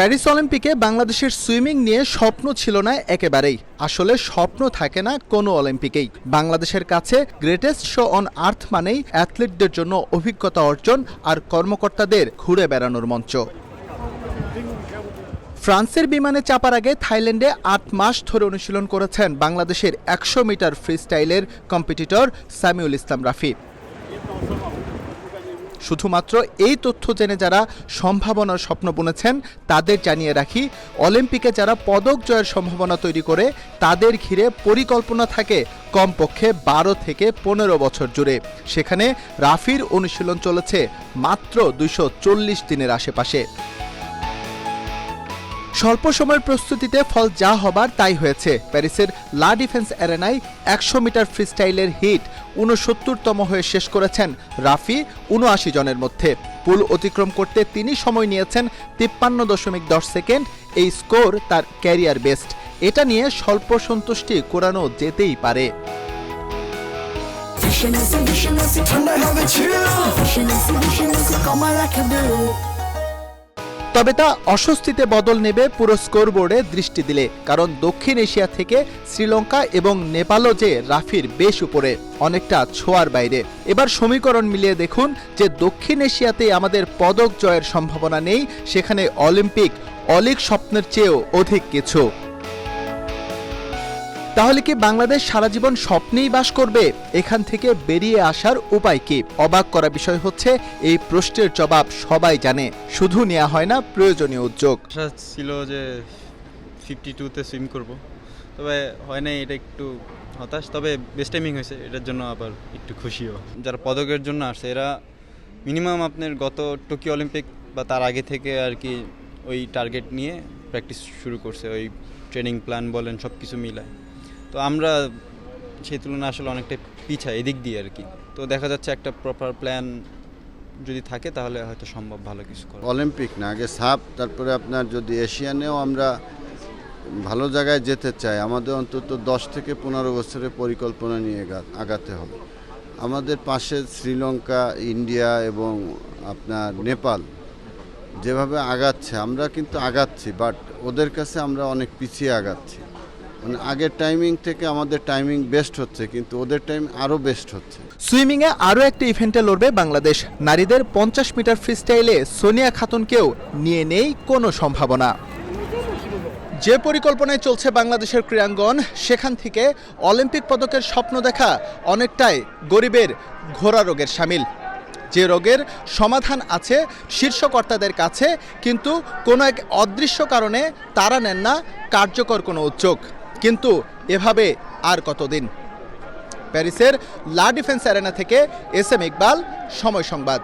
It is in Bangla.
প্যারিস অলিম্পিকে বাংলাদেশের সুইমিং নিয়ে স্বপ্ন ছিল না একেবারেই। আসলে স্বপ্ন থাকে না কোনো অলিম্পিকেই। বাংলাদেশের কাছে গ্রেটেস্ট শো অন আর্থ মানেই অ্যাথলিটদের জন্য অভিজ্ঞতা অর্জন আর কর্মকর্তাদের ঘুরে বেড়ানোর মঞ্চ। ফ্রান্সের বিমানে চাপার আগে থাইল্যান্ডে আট মাস ধরে অনুশীলন করেছেন বাংলাদেশের একশো মিটার ফ্রিস্টাইলের কম্পিটিটর সামিউল ইসলাম রাফি। শুধুমাত্র এই তথ্য জেনে যারা সম্ভাবনার স্বপ্ন বুনেছেন, তাদের জানিয়ে রাখি, অলিম্পিকে যারা পদক জয়ের সম্ভাবনা তৈরি করে, তাদের ঘিরে পরিকল্পনা থাকে কমপক্ষে বারো থেকে পনেরো বছর জুড়ে। সেখানে রাফির অনুশীলন চলেছে মাত্র দুইশো চল্লিশ দিনের আশেপাশে। স্বল্প সময়ের প্রস্তুতিতে ফল যা হবার তাই হয়েছে প্যারিসের লা ডিফেন্স অ্যারেনায় একশো মিটার ফ্রিস্টাইলের হিট উনসত্তরতম হয়ে শেষ করেছেন রাফি উনআশি জনের মধ্যে পুল অতিক্রম করতে তিনি সময় নিয়েছেন তিপ্পান্ন দশমিক দশ সেকেন্ড এই স্কোর তার ক্যারিয়ার বেস্ট এটা নিয়ে স্বল্প সন্তুষ্টি কোরানো যেতেই পারে ঠান্ডা হবে তবে তা অস্বস্তিতে বদল নেবে পুরো স্কোরবোর্ডে দৃষ্টি দিলে, কারণ দক্ষিণ এশিয়া থেকে শ্রীলঙ্কা এবং নেপালও যে রাফির বেশ উপরে, অনেকটা ছোঁয়ার বাইরে। এবার সমীকরণ মিলিয়ে দেখুন যে দক্ষিণ এশিয়াতে আমাদের পদক জয়ের সম্ভাবনা নেই, সেখানে অলিম্পিক, অলিক স্বপ্নের চেয়েও অধিক কিছু। তাহলে কি বাংলাদেশ সারা জীবন স্বপ্নেই বাস করবে? এখান থেকে বেরিয়ে আসার উপায় কি? অবাক করা বিষয় হচ্ছে, এই প্রশ্নের জবাব সবাই জানে। শুধু নেওয়া হয় না, প্রয়োজনীয় উদ্যোগ। ছিল যে ফিফটি টুতে সুইম করব। তবে হয় নাই, এটা একটু হতাশ। তবে বেস্ট টাইমিং হয়েছে, এটার জন্য আবার একটু খুশিও। যারা পদকের জন্য আসছে, এরা মিনিমাম আপনার গত টোকিও অলিম্পিক বা তার আগে থেকে আর কি ওই টার্গেট নিয়ে প্র্যাকটিস শুরু করছে। ওই ট্রেনিং প্ল্যান বলেন সব কিছু মিলায়। তো আমরা সেই তুলনায় আসলে অনেকটাই পিছাই এদিক দিয়ে আর কি। তো দেখা যাচ্ছে একটা প্রপার প্ল্যান যদি থাকে তাহলে হয়তো সম্ভব ভালো কিছু করা অলিম্পিক না, আগে সাপ তারপরে আপনার যদি এশিয়ানেও আমরা ভালো জায়গায় যেতে চাই, আমাদের অন্তত দশ থেকে পনেরো বছরের পরিকল্পনা নিয়ে আগাতে হবে। আমাদের পাশে শ্রীলঙ্কা, ইন্ডিয়া এবং আপনার নেপাল যেভাবে আগাচ্ছে, আমরা কিন্তু আগাচ্ছি বাট ওদের কাছে আমরা অনেক পিছিয়ে আগাচ্ছি। মানে আগের টাইমিং থেকে আমাদের টাইমিং বেস্ট হচ্ছে, কিন্তু ওদের টাইম আরও বেস্ট হচ্ছে। সুইমিংয়ে আরও একটা ইভেন্টে লড়বে বাংলাদেশ। নারীদের পঞ্চাশ মিটার ফ্রিস্টাইলে সোনিয়া খাতুনকেও নিয়ে নেই কোনো সম্ভাবনা। যে পরিকল্পনায় চলছে বাংলাদেশের ক্রীড়াঙ্গন, সেখান থেকে অলিম্পিক পদকের স্বপ্ন দেখা অনেকটাই গরিবের ঘোড়া রোগের সামিল। যে রোগের সমাধান আছে শীর্ষকর্তাদের কাছে, কিন্তু কোনো এক অদৃশ্য কারণে তারা নেন না কার্যকর কোনো উদ্যোগ। কিন্তু এভাবে আর কতদিন? প্যারিসের লা ডিফেন্স অ্যারেনা থেকে এস এম ইকবাল সময় সংবাদ।